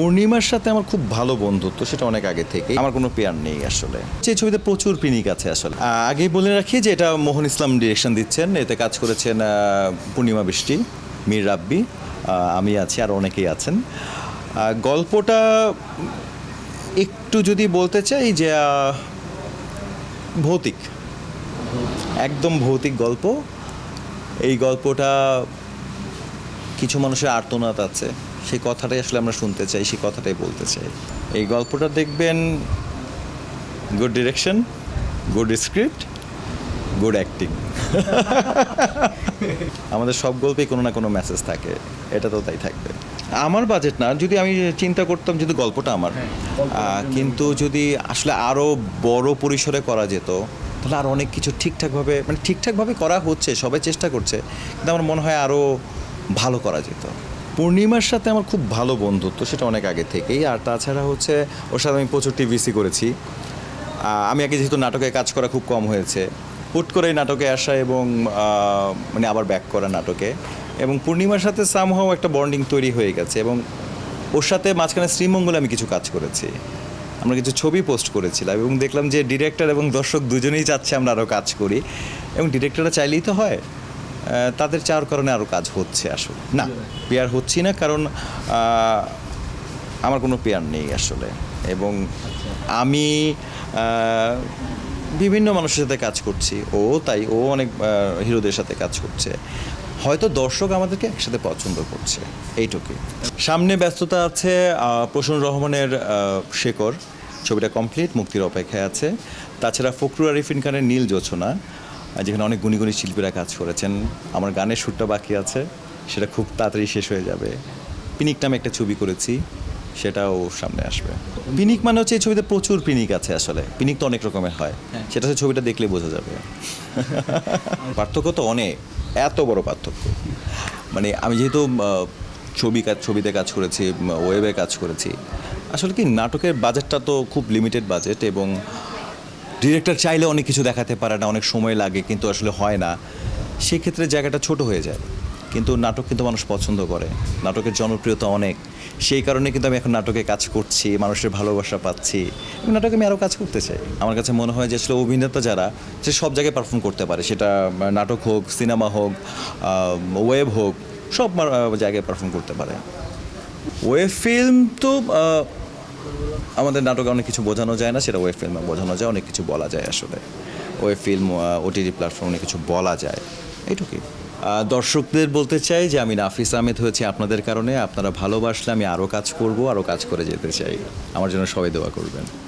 পূর্ণিমার সাথে আমার খুব ভালো বন্ধুত্ব, সেটা অনেক আগে থেকে আমার কোনো পেয়ার নেই আসলে। সেই ছবিতে প্রচুর পিনিক আছে আসলে। আগেই বলে রাখি যে এটা মোহন ইসলাম ডিরেকশন দিচ্ছেন, এতে কাজ করেছেন পূর্ণিমা বৃষ্টি, মীর রাব্বি আমি আছি, আর অনেকেই আছেন। গল্পটা একটু যদি বলতে চাই যে ভৌতিক। একদম ভৌতিক গল্প। এই গল্পটা কিছু মানুষের আর্তনাদ আছে। সেই কথাটাই আসলে আমরা শুনতে চাই সেই কথাটাই বলতে চাই। এই গল্পটা দেখবেন good direction good script good acting আমাদের সব গল্পেই কোনো না কোনো মেসেজ থাকে এটা তো তাই থাকবে। আমার বাজেট না যদি আমি চিন্তা করতাম যদি গল্পটা আমার। কিন্তু যদি আসলে আরও বড় পরিসরে করা যেত তাহলে আর অনেক কিছু ঠিকঠাকভাবে মানে ঠিকঠাকভাবে করা হচ্ছে সবাই চেষ্টা করছে কিন্তু আমার মনে হয় আরও ভালো করা যেত। পূর্ণিমার সাথে আমার খুব ভালো বন্ধুত্ব, সেটা অনেক আগে থেকেই। আর তাছাড়া হচ্ছে ওর সাথে আমি প্রচুর টিভিসি করেছি। আমি আগে যেহেতু নাটকে কাজ করা খুব কম হয়েছে, হুট করে নাটকে আসা এবং মানে আবার ব্যাক করা নাটকে। এবং পূর্ণিমার সাথে সামহাও একটা বন্ডিং তৈরি হয়ে গেছে এবং ওর সাথে মাঝখানে শ্রীমঙ্গলে আমি কিছু কাজ করেছি। আমরা কিছু ছবি পোস্ট করেছিলাম এবং দেখলাম যে ডিরেক্টর এবং দর্শক দুজনেই চাচ্ছে আমরা আরও কাজ করি। এবং ডিরেক্টররা চাইলেই তো হয়। তাদের চাওয়ার কারণে আরও কাজ হচ্ছে আসলে। না পেয়ার হচ্ছি না কারণ আমার কোনো পেয়ার নেই আসলে। এবং আমি বিভিন্ন মানুষের সাথে কাজ করছি। ও তাই ও অনেক হিরোদের সাথে কাজ করছে। হয়তো দর্শক আমাদেরকে একসাথে পছন্দ করছে এইটুকুই। সামনে ব্যস্ততা আছে আহ, প্রসন্ন রহমানের শেকর ছবিটা কমপ্লিট মুক্তির অপেক্ষায় আছে। তাছাড়া ফখরুল আরিফিন খানের নীল আহ, যেখানে অনেক গুণী গুণী শিল্পীরা কাজ করেছেন আমার গানের শ্যুটটা বাকি আছে সেটা খুব তাড়াতাড়ি শেষ হয়ে যাবে। পিনিক নামে একটা ছবি করেছি সেটাও সামনে আসবে। পিনিক মানে হচ্ছে এই ছবিতে প্রচুর পিনিক আছে আসলে। পিনিক তো অনেক রকমের হয়। সেটা হচ্ছে ছবিটা দেখলে বোঝা যাবে। পার্থক্য তো অনেক এত বড় পার্থক্য। মানে আমি যেহেতু ছবি কাজ ছবিতে কাজ করেছি ওয়েবে কাজ করেছি আসলে কি নাটকের বাজেটটা তো খুব লিমিটেড বাজেট এবং ডিরেক্টর চাইলে অনেক কিছু দেখাতে পারে না, অনেক সময় লাগে, কিন্তু আসলে হয় না। সেক্ষেত্রে জায়গাটা ছোট হয়ে যায়। কিন্তু নাটক কিন্তু মানুষ পছন্দ করে। নাটকের জনপ্রিয়তা অনেক। সেই কারণে কিন্তু আমি এখন নাটকে কাজ করছি, মানুষের ভালোবাসা পাচ্ছি। এবং নাটকে আমি আরও কাজ করতে চাই। আমার কাছে মনে হয় যে আসলে অভিনেতা যারা, সে সব জায়গায় পারফর্ম করতে পারে। সেটা নাটক হোক সিনেমা হোক ওয়েব হোক, সব জায়গায় পারফর্ম করতে পারে। ওয়েব ফিল্ম তো আমাদের নাটকে অনেক কিছু বোঝানো যায় না, সেটা ওয়েব ফিল্মে বোঝানো যায়, অনেক কিছু বলা যায় আসলে। ওয়েব ফিল্ম ওটিটি প্ল্যাটফর্মে অনেক কিছু বলা যায়, এইটুকুই। দর্শকদের বলতে চাই যে আমি নাফিস আহমেদ হয়েছি আপনাদের কারণে, আপনারা ভালোবাসলে আমি আরও কাজ করব আরও কাজ করে যেতে চাই। আমার জন্য সবাই দোয়া করবেন।